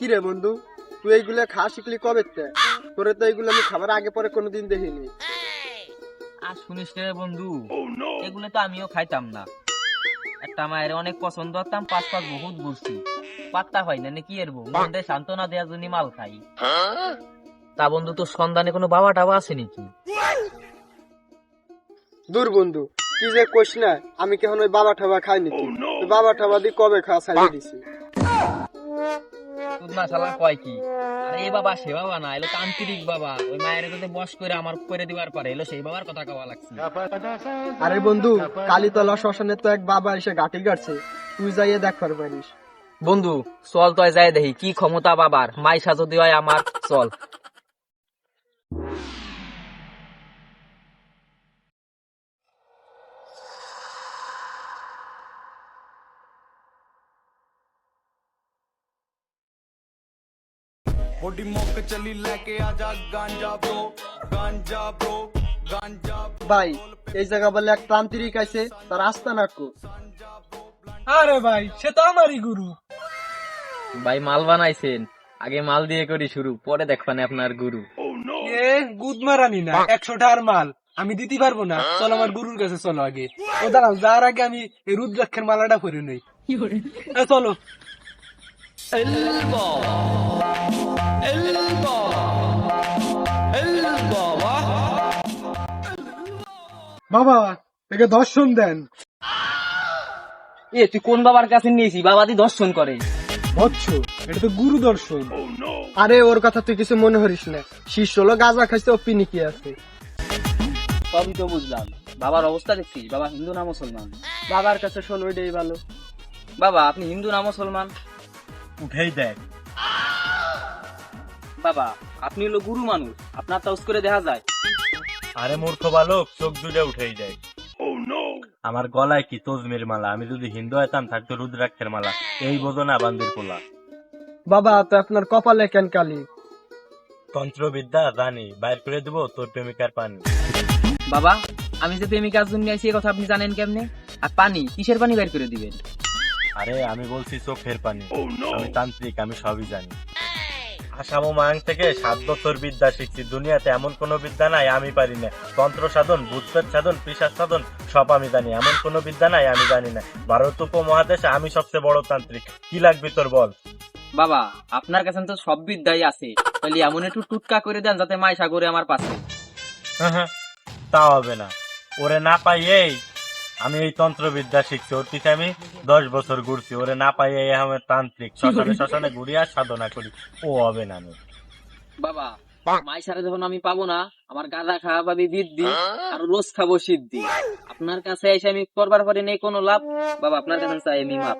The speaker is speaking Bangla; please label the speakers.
Speaker 1: কি রে বন্ধু তুই এইগুলো খাওয়া শিখলি কবে তে? তোরে তো এইগুলো আমি খাবার আগে পরে কোনোদিন দেখিনি।
Speaker 2: আর শুনিস রে বন্ধু এগুলো তো আমিও খাইতাম না। একটা মায়ের অনেক পছন্দ করতাম পাঁচ পাঁচ বহুত ঘুরছি। পাত্তা হয় না নাকি এর মনটা সান্ত্বনা দেওয়ার জন্য মাল খাই। তা বন্ধু তোর সন্ধানে কোনো বাবা টাবা আছে নাকি?
Speaker 1: দূর বন্ধু কি যে কোশ না আমি কেমন ওই বাবা ঠাবা খাই নাকি বাবা ঠাবা দিয়ে কবে খাওয়া ছাড়িয়ে দিছি?
Speaker 2: তুই না শালা কয় কি? আরে এই বাবা সে বাবা না এলো তান্ত্রিক বাবা। ওই মায়ের যদি বস করে আমার করে দিবার পারে এলো সেই বাবার কথা কওয়া লাগছে।
Speaker 1: আরে বন্ধু কালীতলা শ্মশানে তো এক বাবা এসে গাটি গাড়ছে। তুই যাইয়ে দেখবার পারিস
Speaker 2: বন্ধু চল তো যাই দেখি কি ক্ষমতা বাবার? মাই সাজো হয় আমার চল।
Speaker 3: ਬੋਡੀ ਮੁੱਕ ਲੈ ਕੇ ਆ ਜਾ ਗਾਂਜਾ ਗਾਂਜਾ ਗਾਂਜਾ
Speaker 2: মাল আগে মাল দিয়ে করি শুরু পরে দেখবেন আপনার গুরু।
Speaker 4: এ গুদ মারানি না একশো টার মাল আমি দিতে পারব না। চলো আমার গুরুর কাছে চলো আগে। ও দাঁড়াও যার আগে আমি এই রুদ্রাক্ষের মালাটা ভরে নেই। এ, চলো। বাবা একে দর্শন দেন।
Speaker 2: এ তুই কোন বাবার কাছে নিয়েছি? বাবা দি দর্শন করে।
Speaker 4: বৎস এটা তো গুরু দর্শন।
Speaker 1: আরে ওর কথা তুই কিছু মনে করিস না। শিষ্য হলো গাঁজা খাইছে ও পিনিকি আছে।
Speaker 2: সবই তো বুঝলাম। বাবার অবস্থা দেখছি বাবা হিন্দু না মুসলমান?
Speaker 1: বাবার কাছে শোন ওইটাই ভালো।
Speaker 2: বাবা আপনি হিন্দু না মুসলমান?
Speaker 5: উঠেই দেখ।
Speaker 2: বাবা আপনি হলো গুরু মানুষ। আপনার তাউস করে দেখা যায়।
Speaker 5: আরে মূর্খ বালক চোখ দুটো উঠেই দেখ আমার গলায় কি তজমির মালা? আমি যদি হিন্দু হইতাম থাকতো রুদ্রাক্ষের মালা। এই বোঝো না বান্দির পোলা।
Speaker 1: বাবা তো আপনার কপালে কেন কালি?
Speaker 5: তন্ত্রবিদ্যা জানি বাইর করে দিব তোর প্রেমিকার পানি।
Speaker 2: বাবা আমি যে প্রেমিকার জন্য আছি এই কথা আপনি জানেন কেমনে? আর পানি কিসের পানি বের করে দিবেন?
Speaker 5: আরে আমি বলছি চোখের পানি। আমি তান্ত্রিক আমি সবই জানি। ও থেকে সাত বছর বিদ্যা শিখছি। দুনিয়াতে এমন কোনো বিদ্যা নাই আমি পারি না। তন্ত্র সাধন ভূতপ্রেত সাধন পিসার সাধন সব আমি জানি। এমন কোনো বিদ্যা নাই আমি জানি না। ভারত উপমহাদেশে আমি সবচেয়ে বড় তান্ত্রিক। কি লাগবে তোর বল?
Speaker 2: বাবা আপনার কাছে তো সব বিদ্যাই আছে। তাহলে এমন একটু টুটকা করে দেন যাতে মাই সাগরে আমার পাশে।
Speaker 5: তা হবে না। ওরে না পাই এই আমি এই তন্ত্রবিদ্যা শিখছি ওর পিছে আমি দশ বছর ঘুরছি ওরে না পাই এই আমি তান্ত্রিক। শ্মশানে শ্মশানে ঘুরি আর সাধনা করি। ও হবে না আমি।
Speaker 2: বাবা মাই সারা যখন আমি পাবো না আমার গাঁদা খাওয়া পাবি বৃদ্ধি আর রোজ খাব সিদ্ধি। আপনার কাছে এসে আমি করবার পরে নেই কোনো লাভ। বাবা আপনার কাছে চাই আমি মাপ।